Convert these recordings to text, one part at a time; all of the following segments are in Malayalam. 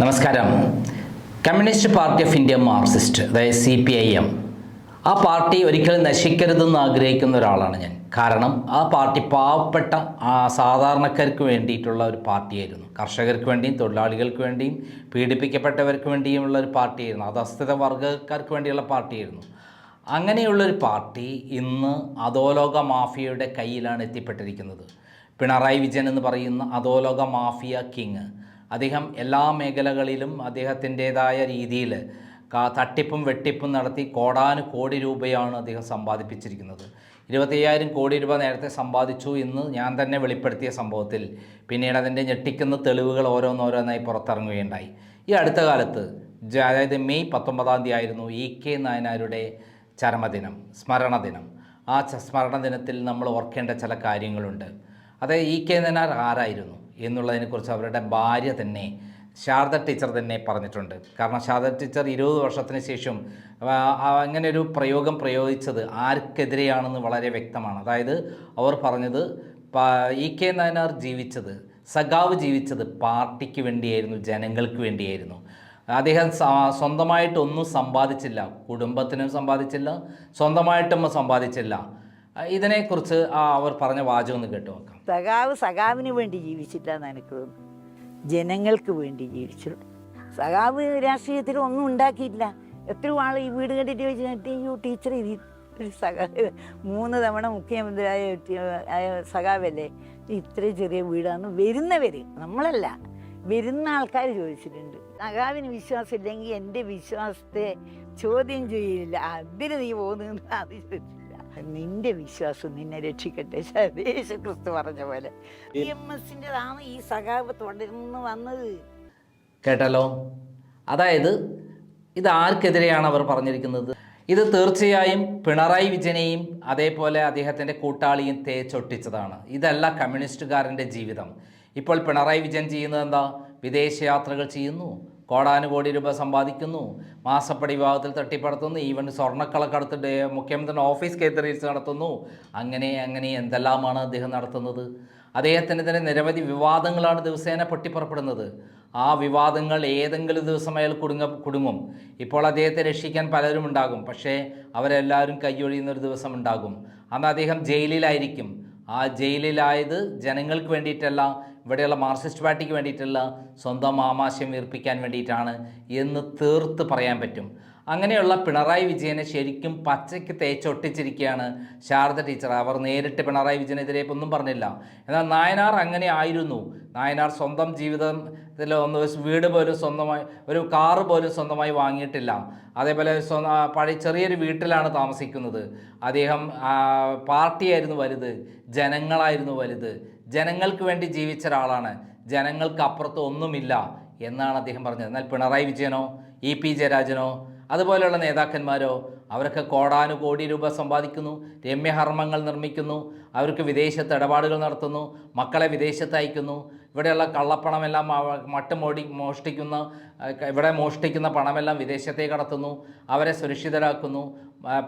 നമസ്കാരം. Communist Party of India Marxist അതായത് സി പി ഐ എം. ആ പാർട്ടി ഒരിക്കലും നശിക്കരുതെന്ന് ആഗ്രഹിക്കുന്ന ഒരാളാണ് ഞാൻ. കാരണം ആ പാർട്ടി പാവപ്പെട്ട സാധാരണക്കാർക്ക് വേണ്ടിയിട്ടുള്ള ഒരു പാർട്ടിയായിരുന്നു. കർഷകർക്ക് വേണ്ടിയും തൊഴിലാളികൾക്ക് വേണ്ടിയും പീഡിപ്പിക്കപ്പെട്ടവർക്ക് വേണ്ടിയുമുള്ള ഒരു പാർട്ടിയായിരുന്നു. അധസ്ഥിത വർഗക്കാർക്ക് വേണ്ടിയുള്ള പാർട്ടിയായിരുന്നു. അങ്ങനെയുള്ളൊരു പാർട്ടി ഇന്ന് അധോലോക മാഫിയയുടെ കയ്യിലാണ് എത്തിപ്പെട്ടിരിക്കുന്നത്. പിണറായി വിജയൻ എന്ന് പറയുന്ന അധോലോക മാഫിയ കിങ്. അദ്ദേഹം എല്ലാ മേഖലകളിലും അദ്ദേഹത്തിന്റെതായ രീതിയിൽ തട്ടിപ്പും വെട്ടിപ്പും നടത്തി കോടാനു കോടി രൂപയാണ് അദ്ദേഹം സമ്പാദിപ്പിച്ചിരിക്കുന്നത്. ഇരുപത്തയ്യായിരം കോടി രൂപ നേരത്തെ സമ്പാദിച്ചു എന്ന് ഞാൻ തന്നെ വെളിപ്പെടുത്തിയ സംഭവത്തിൽ പിന്നീട് അതിന്റെ ഞെട്ടിക്കുന്ന തെളിവുകൾ ഓരോന്നോരോന്നായി പുറത്തിറങ്ങുകയുണ്ടായി. ഈ അടുത്ത കാലത്ത് അതായത് മെയ് പത്തൊമ്പതാം തീയതി ആയിരുന്നു ഇ കെ നായനാരുടെ ചരമദിനം സ്മരണ ദിനം. ആ സ്മരണ ദിനത്തിൽ നമ്മൾ ഓർക്കേണ്ട ചില കാര്യങ്ങളുണ്ട്. അതായത് ഇ കെ നായനാർ ആരായിരുന്നു? എന്നുള്ളതിനെക്കുറിച്ച് അവരുടെ ഭാര്യ തന്നെ ശാരദ ടീച്ചർ തന്നെ പറഞ്ഞിട്ടുണ്ട്. കാരണം ശാരദ ടീച്ചർ ഇരുപത് വർഷത്തിന് ശേഷം അങ്ങനെ ഒരു പ്രയോഗം പ്രയോഗിച്ചത് ആർക്കെതിരെയാണെന്ന് വളരെ വ്യക്തമാണ്. അതായത് അവർ പറഞ്ഞത് ഇ കെ നായനാർ ജീവിച്ചത് സഖാവ് ജീവിച്ചത് പാർട്ടിക്ക് വേണ്ടിയായിരുന്നു ജനങ്ങൾക്ക് വേണ്ടിയായിരുന്നു. അദ്ദേഹം സ്വന്തമായിട്ടൊന്നും സമ്പാദിച്ചില്ല കുടുംബത്തിനും സമ്പാദിച്ചില്ല സ്വന്തമായിട്ടും സമ്പാദിച്ചില്ല. ഇതിനെക്കുറിച്ച് ആ അവർ പറഞ്ഞ വാചകം ഒന്ന് കേട്ടു നോക്കാം. സഖാവ് സഖാവിന് വേണ്ടി ജീവിച്ചില്ല എന്ന് എനിക്ക് തോന്നുന്നു ജനങ്ങൾക്ക് വേണ്ടി ജീവിച്ചു. സഖാവ് രാഷ്ട്രീയത്തിൽ ഒന്നും ഉണ്ടാക്കിയില്ല എത്രയോ ആൾ ഈ വീട് കണ്ടിട്ട് വെച്ചിട്ട് അയ്യോ ടീച്ചർ ഇത് സഖാവ് മൂന്ന് തവണ മുഖ്യമന്ത്രിയായ ആയ സഖാവല്ലേ? ഇത്ര ചെറിയ വീടാന്ന് വരുന്നവർ നമ്മളല്ല വരുന്ന ആൾക്കാർ ചോദിച്ചിട്ടുണ്ട്. സഖാവിന് വിശ്വാസം ഇല്ലെങ്കിൽ എന്റെ വിശ്വാസത്തെ ചോദ്യം ചെയ്യില്ല അതിന് നീ പോകുന്നു അത് ചോദിച്ചില്ല നിന്റെ വിശ്വാസം നിന്നെ രക്ഷിക്കട്ടെ. യേശു ക്രിസ്തു പറഞ്ഞ പോലെ. എം എസിന്റെതാണ് ഈ സഖാവ് തുടർന്ന് വന്നത്. കേട്ടല്ലോ? അതായത് ഇത് ആർക്കെതിരെയാണ് അവർ പറഞ്ഞിരിക്കുന്നത്? ഇത് തീർച്ചയായും പിണറായി വിജയനെയും അതേപോലെ അദ്ദേഹത്തിന്റെ കൂട്ടാളിയും തേച്ചൊട്ടിച്ചതാണ്. ഇതല്ല കമ്മ്യൂണിസ്റ്റുകാരന്റെ ജീവിതം. ഇപ്പോൾ പിണറായി വിജയൻ ചെയ്യുന്നത് എന്താ? വിദേശയാത്രകൾ ചെയ്യുന്നു. കോടാനുകോടി രൂപ സമ്പാദിക്കുന്നു. മാസപ്പടി വിഭാഗത്തിൽ തട്ടിപ്പടത്തുന്നു. ഈവൻ സ്വർണക്കളക്കടത്ത് മുഖ്യമന്ത്രിയുടെ ഓഫീസ് കേന്ദ്രീകരിച്ച് നടത്തുന്നു. അങ്ങനെ അങ്ങനെ എന്തെല്ലാമാണ് അദ്ദേഹം നടത്തുന്നത്? അദ്ദേഹത്തിന് തന്നെ നിരവധി വിവാദങ്ങളാണ് ദിവസേന പൊട്ടിപ്പുറപ്പെടുന്നത്. ആ വിവാദങ്ങൾ ഏതെങ്കിലും ദിവസം അയാൾ കുടുങ്ങ കുടുങ്ങും. ഇപ്പോൾ അദ്ദേഹത്തെ രക്ഷിക്കാൻ പലരും ഉണ്ടാകും. പക്ഷേ അവരെല്ലാവരും കൈയൊഴിയുന്ന ഒരു ദിവസം ഉണ്ടാകും. അന്ന് അദ്ദേഹം ജയിലിലായിരിക്കും. ആ ജയിലിലായത് ജനങ്ങൾക്ക് വേണ്ടിയിട്ടല്ല ഇവിടെയുള്ള മാർക്സിസ്റ്റ് പാർട്ടിക്ക് വേണ്ടിയിട്ടല്ല സ്വന്തം ആമാശയം വീർപ്പിക്കാൻ വേണ്ടിയിട്ടാണ് എന്ന് തീർത്ത് പറയാൻ പറ്റും. അങ്ങനെയുള്ള പിണറായി വിജയനെ ശരിക്കും പച്ചയ്ക്ക് തേച്ചൊട്ടിച്ചിരിക്കുകയാണ് ശാരദ ടീച്ചർ. അവർ നേരിട്ട് പിണറായി വിജയനെതിരെ ഒന്നും പറഞ്ഞില്ല. എന്നാൽ നായനാർ അങ്ങനെ ആയിരുന്നു. നായനാർ സ്വന്തം ജീവിതത്തിൽ ഒന്ന് വീട് പോലും സ്വന്തമായി ഒരു കാറ് പോലും സ്വന്തമായി വാങ്ങിയിട്ടില്ല. അതേപോലെ പഴയ ചെറിയൊരു വീട്ടിലാണ് താമസിക്കുന്നത്. അദ്ദേഹം പാർട്ടിയായിരുന്നു വലുത്. ജനങ്ങളായിരുന്നു വലുത്. ജനങ്ങൾക്ക് വേണ്ടി ജീവിച്ച ഒരാളാണ്. ജനങ്ങൾക്ക് അപ്പുറത്ത് ഒന്നുമില്ല എന്നാണ് അദ്ദേഹം പറഞ്ഞത്. എന്നാൽ പിണറായി വിജയനോ ഇ പി ജയരാജനോ അതുപോലെയുള്ള നേതാക്കന്മാരോ അവരൊക്കെ കോടാനുകോടി രൂപ സമ്പാദിക്കുന്നു രമ്യഹർമ്മങ്ങൾ നിർമ്മിക്കുന്നു അവർക്ക് വിദേശത്ത് ഇടപാടുകൾ നടത്തുന്നു മക്കളെ വിദേശത്ത് അയക്കുന്നു. ഇവിടെയുള്ള കള്ളപ്പണമെല്ലാം മട്ട് മോടി മോഷ്ടിക്കുന്ന ഇവിടെ മോഷ്ടിക്കുന്ന പണമെല്ലാം വിദേശത്തേക്ക് കടത്തുന്നു. അവരെ സുരക്ഷിതരാക്കുന്നു.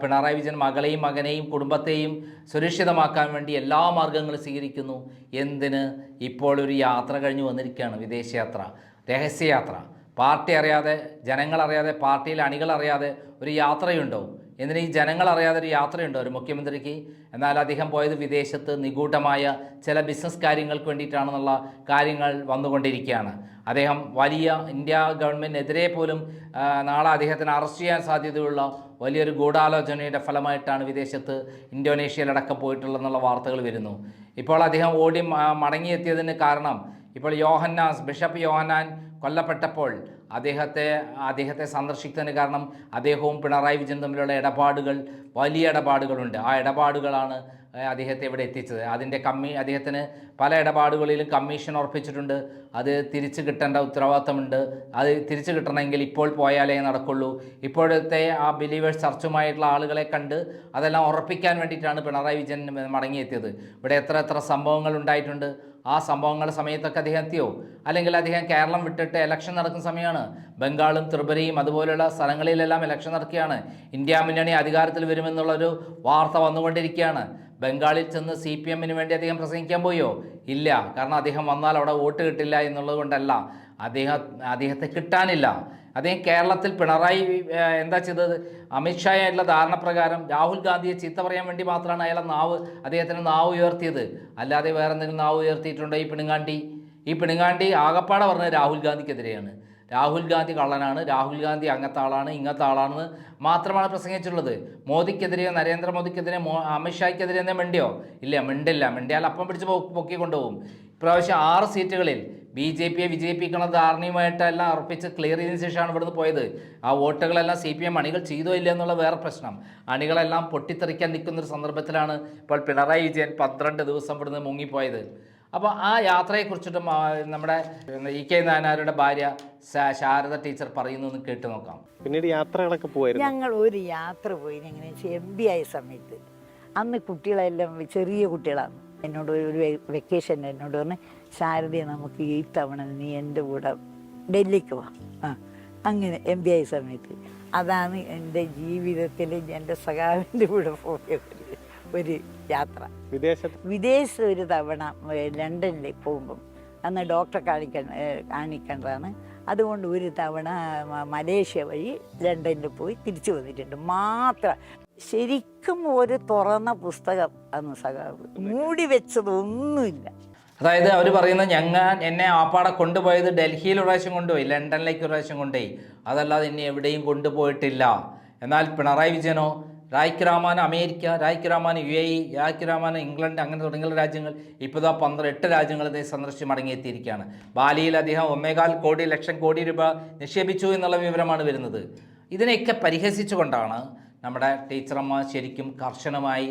പിണറായി വിജയൻ മകളെയും മകനെയും കുടുംബത്തെയും സുരക്ഷിതമാക്കാൻ വേണ്ടി എല്ലാ മാർഗങ്ങളും സ്വീകരിക്കുന്നു. എന്തിന്? ഇപ്പോൾ ഒരു യാത്ര കഴിഞ്ഞു വന്നിരിക്കുകയാണ് വിദേശയാത്ര രഹസ്യയാത്ര. പാർട്ടി അറിയാതെ ജനങ്ങളറിയാതെ പാർട്ടിയിലെ അണികളറിയാതെ ഒരു യാത്രയുണ്ടോ എന്തിന് ഈ ജനങ്ങളറിയാതെ ഒരു യാത്രയുണ്ടോ ഒരു മുഖ്യമന്ത്രിക്ക്? എന്നാൽ അദ്ദേഹം പോയത് വിദേശത്ത് നിഗൂഢമായ ചില ബിസിനസ് കാര്യങ്ങൾക്ക് വേണ്ടിയിട്ടാണെന്നുള്ള കാര്യങ്ങൾ വന്നുകൊണ്ടിരിക്കുകയാണ്. അദ്ദേഹം വലിയ ഇന്ത്യ ഗവൺമെന്റിനെതിരെ പോലും നാളെ അദ്ദേഹത്തിന് അറസ്റ്റ് ചെയ്യാൻ സാധ്യതയുള്ള വലിയൊരു ഗൂഢാലോചനയുടെ ഫലമായിട്ടാണ് വിദേശത്ത് ഇന്തോനേഷ്യയിലടക്കം പോയിട്ടുള്ളതെന്നുള്ള വാർത്തകൾ വരുന്നു. ഇപ്പോൾ അദ്ദേഹം ഓടി മടങ്ങിയെത്തിയതിന് കാരണം ഇപ്പോൾ യോഹന്നാസ് ബിഷപ്പ് യോഹന്നാൻ കൊല്ലപ്പെട്ടപ്പോൾ അദ്ദേഹത്തെ അദ്ദേഹത്തെ സന്ദർശിക്കുന്നതിന് കാരണം അദ്ദേഹവും പിണറായി വിജയൻ തമ്മിലുള്ള ഇടപാടുകൾ വലിയ ഇടപാടുകളുണ്ട്. ആ ഇടപാടുകളാണ് അദ്ദേഹത്തെ ഇവിടെ എത്തിച്ചത്. അതിന്റെ കമ്മി അദ്ദേഹത്തിന് പല ഇടപാടുകളിലും കമ്മീഷൻ ഉറപ്പിച്ചിട്ടുണ്ട്. അത് തിരിച്ചു കിട്ടേണ്ട ഉത്തരവാദിത്തമുണ്ട്. അത് തിരിച്ചു കിട്ടണമെങ്കിൽ ഇപ്പോൾ പോയാലേ നടക്കുള്ളൂ. ഇപ്പോഴത്തെ ആ ബിലീവേഴ്സ് ചർച്ചുമായിട്ടുള്ള ആളുകളെ കണ്ട് അതെല്ലാം ഉറപ്പിക്കാൻ വേണ്ടിയിട്ടാണ് പിണറായി വിജയൻ മടങ്ങിയെത്തിയത്. ഇവിടെ എത്ര എത്ര സംഭവങ്ങൾ ഉണ്ടായിട്ടുണ്ട്. ആ സംഭവങ്ങളുടെ സമയത്തൊക്കെ അദ്ദേഹം എത്തിയോ? അല്ലെങ്കിൽ അദ്ദേഹം കേരളം വിട്ടിട്ട് ഇലക്ഷൻ നടക്കുന്ന സമയമാണ്. ബംഗാളും ത്രിപുരയും അതുപോലെയുള്ള സ്ഥലങ്ങളിലെല്ലാം ഇലക്ഷൻ നടക്കുകയാണ്. ഇന്ത്യ മുന്നണി അധികാരത്തിൽ വരുമെന്നുള്ളൊരു വാർത്ത വന്നുകൊണ്ടിരിക്കുകയാണ്. ബംഗാളിൽ ചെന്ന് സി പി എമ്മിന് വേണ്ടി അദ്ദേഹം പ്രസംഗിക്കാൻ പോയോ? ഇല്ല. കാരണം അദ്ദേഹം വന്നാൽ അവിടെ വോട്ട് കിട്ടില്ല എന്നുള്ളത് കൊണ്ടല്ല. അദ്ദേഹം അദ്ദേഹത്തെ കിട്ടാനില്ല. അദ്ദേഹം കേരളത്തിൽ പിണറായി എന്താ ചെയ്തത്? അമിത്ഷായായിട്ടുള്ള ധാരണ പ്രകാരം രാഹുൽ ഗാന്ധിയെ ചീത്ത പറയാൻ വേണ്ടി മാത്രമാണ് അയാളെ നാവ് അദ്ദേഹത്തിന് നാവ് ഉയർത്തിയത്. അല്ലാതെ വേറെ എന്തെങ്കിലും നാവ് ഉയർത്തിയിട്ടുണ്ടോ ഈ പിണുങ്ങാണ്ടി? ഈ പിണുങ്ങാണ്ടി ആകപ്പാടെ പറഞ്ഞത് രാഹുൽ ഗാന്ധിക്കെതിരെയാണ്. രാഹുൽ ഗാന്ധി കള്ളനാണ് രാഹുൽ ഗാന്ധി അങ്ങത്തെ ആളാണ് ഇങ്ങത്തെ ആളാണെന്ന് മാത്രമാണ് പ്രസംഗിച്ചിട്ടുള്ളത്. മോദിക്കെതിരെയോ നരേന്ദ്രമോദിക്കെതിരെ മോ അമിത്ഷായ്ക്കെതിരെ എന്നെ മിണ്ടിയോ? ഇല്ല മിണ്ടില്ല. മിണ്ടിയാൽ അപ്പം പിടിച്ച് പൊക്കി കൊണ്ടുപോകും ഇപ്രാവശ്യം ആറ് സീറ്റുകളിൽ ബി ജെ പിയെ വിജയിപ്പിക്കുന്ന ധാരണയുമായിട്ടെല്ലാം അർപ്പിച്ച് ക്ലിയർ ചെയ്തതിനു ശേഷമാണ് ഇവിടുന്ന് പോയത്. ആ വോട്ടുകളെല്ലാം സി പി എം അണികൾ ചെയ്തോ ഇല്ല എന്നുള്ള വേറെ പ്രശ്നം. അണികളെല്ലാം പൊട്ടിത്തെറിക്കാൻ നിൽക്കുന്ന ഒരു സന്ദർഭത്തിലാണ് ഇപ്പോൾ പിണറായി വിജയൻ പന്ത്രണ്ട് ദിവസം ഇവിടുന്ന് മുങ്ങിപ്പോയത്. അപ്പോൾ ആ യാത്രയെക്കുറിച്ചിട്ടും നമ്മുടെ ഇ കെ നായനാരുടെ ഭാര്യ ശാരദ ടീച്ചർ പറയുന്നു എന്ന് കേട്ട് നോക്കാം. പിന്നീട് യാത്രകളൊക്കെ പോയിരുന്നു ഞങ്ങൾ ഒരു യാത്ര പോയി എങ്ങനെ വെച്ചാൽ എം ബി ആയ സമയത്ത്. അന്ന് കുട്ടികളെല്ലാം ചെറിയ കുട്ടികളാണ്. എന്നോട് ഒരു- വെക്കേഷൻ എന്നോട് പറഞ്ഞ് ശാരദയെ നമുക്ക് ഈ തവണ നീ എന്റെ കൂടെ ഡൽഹിക്ക് വാ. ആ അങ്ങനെ എം ബി ഐ സമയത്ത്. അതാണ് എന്റെ ജീവിതത്തിൽ എന്റെ സഖാവിന്റെ കൂടെ പോയ ഒരു- ഒരു യാത്ര. വിദേശത്ത്? വിദേശ ഒരു തവണ ലണ്ടനിൽ പോകുമ്പം. അന്ന് ഡോക്ടറെ കാണിക്കാൻ ഏ, കാണിക്കേണ്ടതാണ്. അതുകൊണ്ട് ഒരു തവണ മലേഷ്യ വഴി ലണ്ടനിൽ പോയി തിരിച്ചു വന്നിട്ടുണ്ട്. മാത്രം ശരിക്കും ഒരു തുറന്ന പുസ്തകം അന്ന് സഖാവ്. മൂടി വെച്ചതൊന്നുമില്ല അതായത് അവർ പറയുന്നത് ഞങ്ങൾ എന്നെ ആപ്പാടെ കൊണ്ടുപോയത് ഡൽഹിയിൽ ഒരു പ്രാവശ്യം കൊണ്ടുപോയി ലണ്ടനിലേക്ക് ഒരു പ്രാവശ്യം കൊണ്ടുപോയി. അതല്ലാതെ എന്നെ എവിടെയും കൊണ്ടുപോയിട്ടില്ല. എന്നാൽ പിണറായി വിജയനോ രായ്ക്ക് രാമാൻ അമേരിക്ക രായ്ക്ക് രാമാൻ യു എ ഇ രായ്ക്ക് രാമാൻ ഇംഗ്ലണ്ട് അങ്ങനെ തുടങ്ങിയ രാജ്യങ്ങൾ ഇപ്പോൾ ഇതാ പന്ത്രണ്ട് എട്ട് രാജ്യങ്ങൾ അദ്ദേഹം സന്ദർശിച്ച് മടങ്ങിയെത്തിയിരിക്കുകയാണ്. ബാലിയിൽ അദ്ദേഹം ഒന്നേകാൽ കോടി ലക്ഷം കോടി രൂപ നിക്ഷേപിച്ചു എന്നുള്ള വിവരമാണ് വരുന്നത്. ഇതിനെയൊക്കെ പരിഹസിച്ചുകൊണ്ടാണ് നമ്മുടെ ടീച്ചർമാർ ശരിക്കും കർശനമായി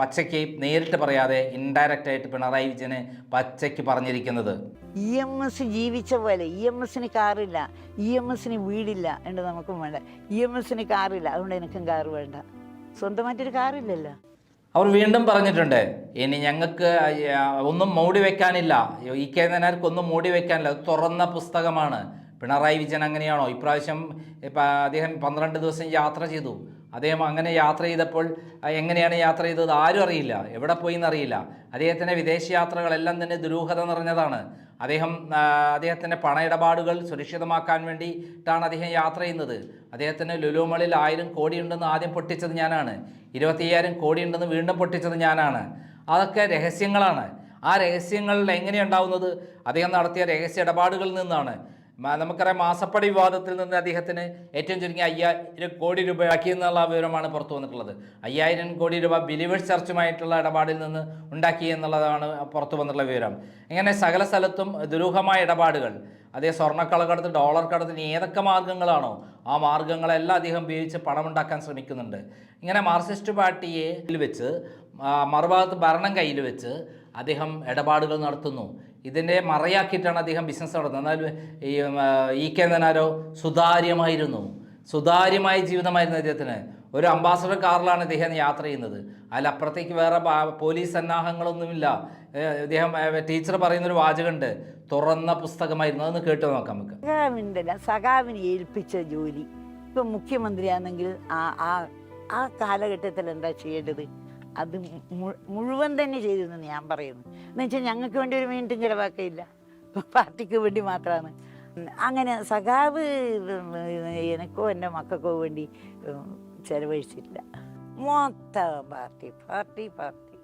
പച്ചയ്ക്ക് നേരിട്ട് പറയാതെ ഇൻഡയറക്റ്റ് ആയിട്ട് പിണറായി വിജയന് പച്ചയ്ക്ക് പറഞ്ഞിരിക്കുന്നത്. ഇ എം എസ് ജീവിച്ച പോലെ ഇ എം എസിന് കാറില്ല ഇ എം എസിന് വീടില്ല എന്ന് നമുക്കും വേണ്ട. ഇ എം എസിന് കാറില്ല അതുകൊണ്ട് എനിക്കും കാറ് വേണ്ട. സ്വന്തമായിട്ടൊരു കാറില്ലല്ലോ. അവർ വീണ്ടും പറഞ്ഞിട്ടുണ്ട് ഇനി ഞങ്ങൾക്ക് ഒന്നും മൂടി വെക്കാനില്ല. ഈ കെ നായർക്ക് ഒന്നും മൂടി വെക്കാനില്ല. തുറന്ന പുസ്തകമാണ്. പിണറായി വിജയൻ അങ്ങനെയാണോ? ഇപ്രാവശ്യം അദ്ദേഹം പന്ത്രണ്ട് ദിവസം യാത്ര ചെയ്തു. അദ്ദേഹം അങ്ങനെ യാത്ര ചെയ്തപ്പോൾ എങ്ങനെയാണ് യാത്ര ചെയ്തത് ആരും അറിയില്ല. എവിടെ പോയി എന്നറിയില്ല അദ്ദേഹത്തിന്റെ വിദേശ യാത്രകളെല്ലാം തന്നെ ദുരൂഹത നിറഞ്ഞതാണ്. അദ്ദേഹം അദ്ദേഹത്തിന്റെ പണ ഇടപാടുകൾ സുരക്ഷിതമാക്കാൻ വേണ്ടിയിട്ടാണ് അദ്ദേഹം യാത്ര ചെയ്യുന്നത്. അദ്ദേഹത്തിന് ലുലുമളിൽ ആയിരം കോടിയുണ്ടെന്ന് ആദ്യം പൊട്ടിച്ചത് ഞാനാണ്. കോടി ഉണ്ടെന്ന് വീണ്ടും പൊട്ടിച്ചത് ഞാനാണ്. അതൊക്കെ രഹസ്യങ്ങളാണ്. ആ രഹസ്യങ്ങളിൽ എങ്ങനെയുണ്ടാവുന്നത്? അദ്ദേഹം നടത്തിയ രഹസ്യ ഇടപാടുകളിൽ നിന്നാണ്. നമുക്കറിയാം മാസപ്പടി വിവാദത്തിൽ നിന്ന് അദ്ദേഹത്തിന് ഏറ്റവും ചുരുങ്ങിയ അയ്യായിരം കോടി രൂപ ആക്കി എന്നുള്ള വിവരമാണ് പുറത്തു വന്നിട്ടുള്ളത്. അയ്യായിരം കോടി രൂപ ബിലിവേഴ്സ് ചർച്ചുമായിട്ടുള്ള ഇടപാടിൽ നിന്ന് ഉണ്ടാക്കി എന്നുള്ളതാണ് പുറത്തു വന്നിട്ടുള്ള വിവരം. ഇങ്ങനെ സകല സ്ഥലത്തും ദുരൂഹമായ ഇടപാടുകൾ അതേ സ്വർണക്കളക്കടത്ത് ഡോളർ കടത്തിന് ഏതൊക്കെ മാർഗങ്ങളാണോ ആ മാർഗങ്ങളെല്ലാം അദ്ദേഹം ഉപയോഗിച്ച് പണമുണ്ടാക്കാൻ ശ്രമിക്കുന്നുണ്ട്. ഇങ്ങനെ മാർക്സിസ്റ്റ് പാർട്ടിയെ വെച്ച് മറുഭാഗത്ത് ഭരണം കയ്യിൽ വെച്ച് അദ്ദേഹം ഇടപാടുകൾ നടത്തുന്നു. ഇതിന്റെ മറയാക്കിയിട്ടാണ് അദ്ദേഹം ബിസിനസ് നടത്തുന്നത്. എന്നാൽ ഈ കെ നനാരോ സുതാര്യമായിരുന്നു. സുതാര്യമായ ജീവിതമായിരുന്നു അദ്ദേഹത്തിന്. ഒരു അംബാസഡർ കാറിലാണ് അദ്ദേഹം യാത്ര ചെയ്യുന്നത്. അതിലപ്പുറത്തേക്ക് വേറെ പോലീസ് സന്നാഹങ്ങളൊന്നുമില്ല. അദ്ദേഹം ടീച്ചർ പറയുന്നൊരു വാചകമുണ്ട്. തുറന്ന പുസ്തകമായിരുന്നു. അതൊന്ന് കേട്ടു നോക്കാം നമുക്ക്. സഖാവിന് ഏൽപ്പിച്ച ജോലി. ഇപ്പം മുഖ്യമന്ത്രിയാണെങ്കിൽ ആ ആ ആ കാലഘട്ടത്തിൽ എന്താ ചെയ്യേണ്ടത്? അത് മുഴുവൻ തന്നെ ചെയ്തെന്ന് ഞാൻ പറയുന്നു. എന്ന് വെച്ചാൽ ഞങ്ങൾക്ക് വേണ്ടി ഒരു മിനിറ്റും ചിലവാക്കിയില്ല. പാർട്ടിക്ക് വേണ്ടി മാത്രമാണ് അങ്ങനെ സഖാവ് എനിക്കോ എന്റെ മക്കൾക്കോ വേണ്ടി ചെലവഴിച്ചില്ല. മൊത്തം പാർട്ടി പാർട്ടി പാർട്ടി.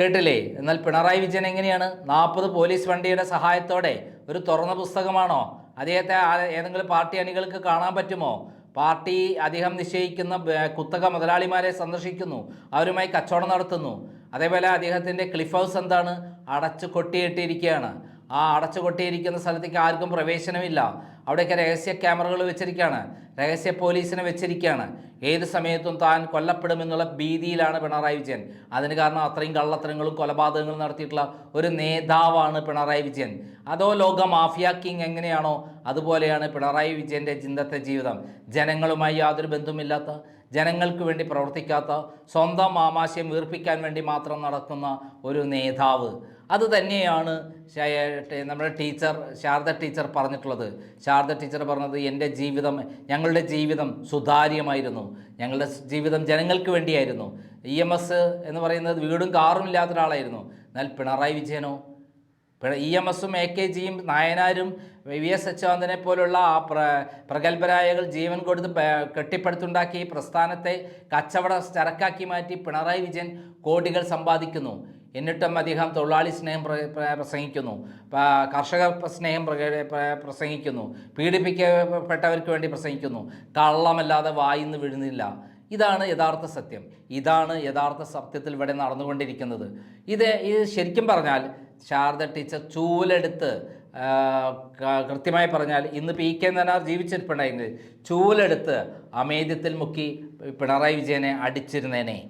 കേട്ടില്ലേ? എന്നാൽ പിണറായി വിജയൻ എങ്ങനെയാണ്? നാൽപ്പത് പോലീസ് വണ്ടിയുടെ സഹായത്തോടെ ഒരു തുറന്ന പുസ്തകമാണോ? അദ്ദേഹത്തെ ഏതെങ്കിലും പാർട്ടി അണികൾക്ക് കാണാൻ പറ്റുമോ? പാർട്ടി അദ്ദേഹം നിശ്ചയിക്കുന്ന കുത്തക മുതലാളിമാരെ സന്ദർശിക്കുന്നു. അവരുമായി കച്ചവടം നടത്തുന്നു. അതേപോലെ അദ്ദേഹത്തിന്റെ ക്ലിഫ് ഹൗസ് എന്താണ്? അടച്ചു കൊട്ടിയിട്ടിരിക്കുകയാണ് ആ അടച്ചു കൊട്ടിയിരിക്കുന്ന സ്ഥലത്തേക്ക് ആർക്കും പ്രവേശനമില്ല. അവിടെയൊക്കെ രഹസ്യ ക്യാമറകൾ വെച്ചിരിക്കുകയാണ്. രഹസ്യ പോലീസിനെ വെച്ചിരിക്കുകയാണ്. ഏത് സമയത്തും താൻ കൊല്ലപ്പെടുമെന്നുള്ള ഭീതിയിലാണ് പിണറായി വിജയൻ. അതിന് കാരണം അത്രയും കള്ളത്തരങ്ങളും കൊലപാതകങ്ങളും നടത്തിയിട്ടുള്ള ഒരു നേതാവാണ് പിണറായി വിജയൻ. അതോ ലോക മാഫിയ കിങ് എങ്ങനെയാണോ അതുപോലെയാണ് പിണറായി വിജയന്റെ ചിന്തത്തെ ജീവിതം. ജനങ്ങളുമായി യാതൊരു ബന്ധവുമില്ലാത്ത ജനങ്ങൾക്ക് വേണ്ടി പ്രവർത്തിക്കാത്ത സ്വന്തം ആമാശയം വീർപ്പിക്കാൻ വേണ്ടി മാത്രം നടക്കുന്ന ഒരു നേതാവ്. അത് തന്നെയാണ് നമ്മുടെ ടീച്ചർ ശാരദ ടീച്ചർ പറഞ്ഞിട്ടുള്ളത്. ശാരദ ടീച്ചർ പറഞ്ഞത് എന്റെ ജീവിതം ഞങ്ങളുടെ ജീവിതം സുതാര്യമായിരുന്നു. ഞങ്ങളുടെ ജീവിതം ജനങ്ങൾക്ക് വേണ്ടിയായിരുന്നു. ഇ എം എസ് എന്ന് പറയുന്നത് വീടും കാറും ഇല്ലാത്ത ഒരാളായിരുന്നു. എന്നാൽ പിണറായി വിജയനോ ഇ എം എസും എ കെ ജിയും നായനാരും വി എസ് അച്യുതാനന്ദനെ പോലുള്ള ആ പ്ര പ്രഗത്ഭരായകൾ ജീവൻ കൊടുത്ത് കെട്ടിപ്പടുത്തുണ്ടാക്കി പ്രസ്ഥാനത്തെ കച്ചവട ചരക്കാക്കി മാറ്റി പിണറായി വിജയൻ കോടികൾ സമ്പാദിക്കുന്നു. എന്നിട്ടും അദ്ദേഹം തൊഴിലാളി സ്നേഹം പ്ര- പ്ര- പ്രസംഗിക്കുന്നു. കർഷക സ്നേഹം പ്രസംഗിക്കുന്നു. പീഡിപ്പിക്കപ്പെട്ടവർക്ക് വേണ്ടി പ്രസംഗിക്കുന്നു. കള്ളമല്ലാതെ വായിന്ന് വിഴുന്നില്ല. ഇതാണ് യഥാർത്ഥ സത്യം. ഇതാണ് യഥാർത്ഥ സത്യത്തിൽ ഇവിടെ നടന്നുകൊണ്ടിരിക്കുന്നത്. ഇത് ഇത് ശരിക്കും പറഞ്ഞാൽ ശാരദ ടീച്ചർ ചൂലെടുത്ത് കൃത്യമായി പറഞ്ഞാൽ ഇന്ന് പി കെ നനാർ ജീവിച്ചിരിപ്പുണ്ടായിരുന്നു ചൂലെടുത്ത് അമേദ്യത്തിൽ മുക്കി പിണറായി വിജയനെ അടിച്ചിരുന്നേനെ.